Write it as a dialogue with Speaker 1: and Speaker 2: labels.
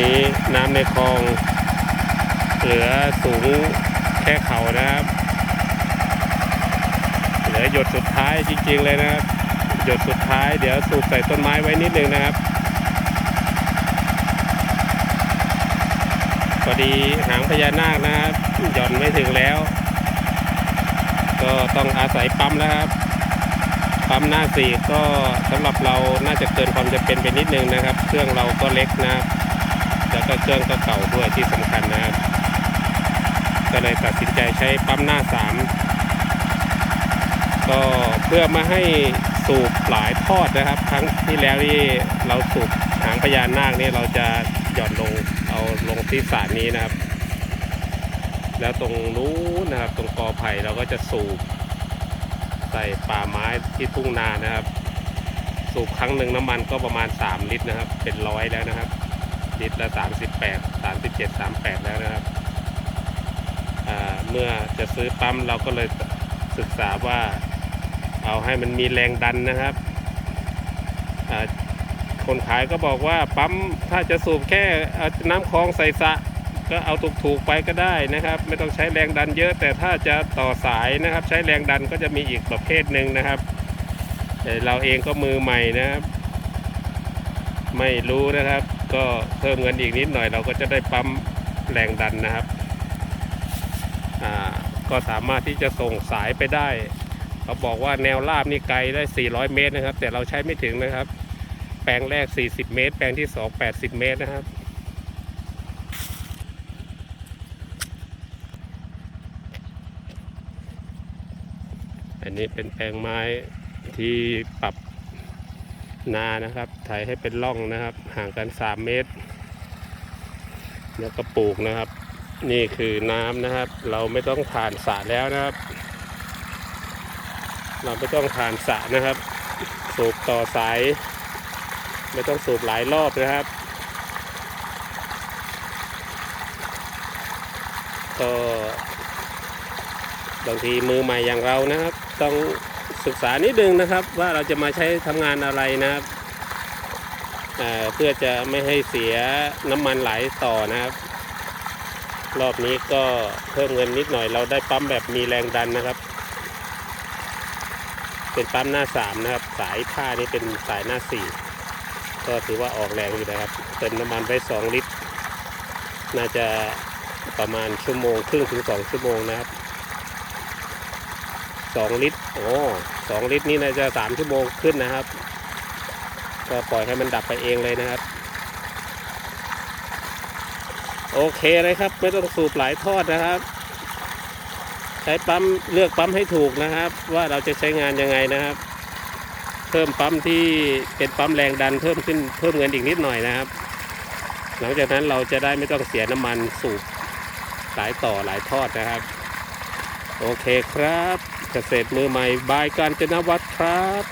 Speaker 1: นี้น้ำในคลอง เหลือสูงแค่เข่านะครับ เหลือหยดสุดท้ายจริงๆเลยนะครับ หยดสุดท้ายเดี๋ยวสูบใส่ต้นไม้ไว้นิดนึงนะครับพอดีหางพญานาคนะครับหย่อนไม่ถึงแล้ว ก็ต้องอาศัยปั๊มแล้วครับปั๊มหน้าสี่ก็สำหรับเราน่าจะเกินความจะเป็นไปนิดนึงนะครับ เครื่องเราก็เล็กนะครับ แล้วก็เครื่องก็เก่าด้วยที่สำคัญนะครับ ก็เลยตัดสินใจใช้ปั๊มหน้าสามก็เพื่อมาให้สูบหลายทอดนะครับ ครั้งที่แล้วที่เราสูบหางพญานาคนี่เราจะหย่อนลงเอาลงที่สารนี้นะครับ แล้วตรงนู้นนะครับ ตรงกอไผ่เราก็จะสูบใส่ป่าไม้ที่ทุ่งนานะครับ สูบครั้งหนึ่งน้ำมันก็ประมาณ 3 ลิตรนะครับ เป็นร้อยแล้วนะครับ ลิตรละ 38 37 38 แล้วนะครับ เมื่อจะซื้อปั๊มเราก็เลยศึกษาว่าเอาให้มันมีแรงดันนะครับ คนขายก็บอกว่าปั๊มถ้าจะสูบแค่น้ำคลองใส่สะก็เอาถูกๆไปก็ได้นะครับ ไม่ต้องใช้แรงดันเยอะ แต่ถ้าจะต่อสายนะครับ ใช้แรงดันก็จะมีอีกประเภทหนึ่งนะครับแต่เราเองก็มือใหม่นะครับ ไม่รู้นะครับ ก็เพิ่มเงินอีกนิดหน่อยเราก็จะได้ปั๊มแรงดันนะครับอ่าก็สามารถที่จะส่งสายไปได้เขาบอกว่าแนวราบนี่ไกลได้ 400 เมตรนะครับ แต่เราใช้ไม่ถึงนะครับ แปลงแรก 40 เมตร แปลงที่ 2 80 เมตรนะครับอันนี้เป็นแปลงไม้ที่ปรับ นานะครับไถให้เป็นร่องนะครับ ห่างกัน 3 เมตร แล้วก็ปลูกนะครับ นี่คือน้ำนะครับ เราไม่ต้องผ่านสระแล้วนะครับ เราไม่ต้องผ่านสระนะครับ สูบต่อสาย ไม่ต้องสูบหลายรอบนะครับ ก็บางทีมือใหม่อย่างเรานะครับ ต้อง ศึกษานิดนึงนะครับ ว่าเราจะมาใช้ทำงานอะไรนะครับเเพื่อจะไม่ให้เสียน้ำมันไหลต่อนะครับ รอบนี้ก็เพิ่มเงินนิดหน่อยเราได้ปั๊มแบบมีแรงดันนะครับ เป็นปั๊มหน้าสามนะครับ สายผ้านี่เป็นสายหน้าสี่ก็ถือว่าออกแรงอยู่นะครับเติมน้ำมันไว้สองลิตร น่าจะประมาณชั่วโมงครึ่งถึงสองชั่วโมงนะครับ สองลิตร โอ้สองลิตรนี่น่าจะสามชั่วโมงขึ้นนะครับ ก็ปล่อยให้มันดับไปเองเลยนะครับ โอเคเลยครับ ไม่ต้องสูบหลายทอดนะครับ ใช้ปั๊มเลือกปั๊มให้ถูกนะครับ ว่าเราจะใช้งานยังไงนะครับ เพิ่มปั๊มที่เป็นปั๊มแรงดันเพิ่มขึ้นเพิ่มเงินอีกนิดหน่อยนะครับ หลังจากนั้นเราจะได้ไม่ต้องเสียน้ำมันสูบหลายต่อหลายทอดนะครับ โอเคครับ เกษตรมือใหม่บายการจนวัฒน์ครับ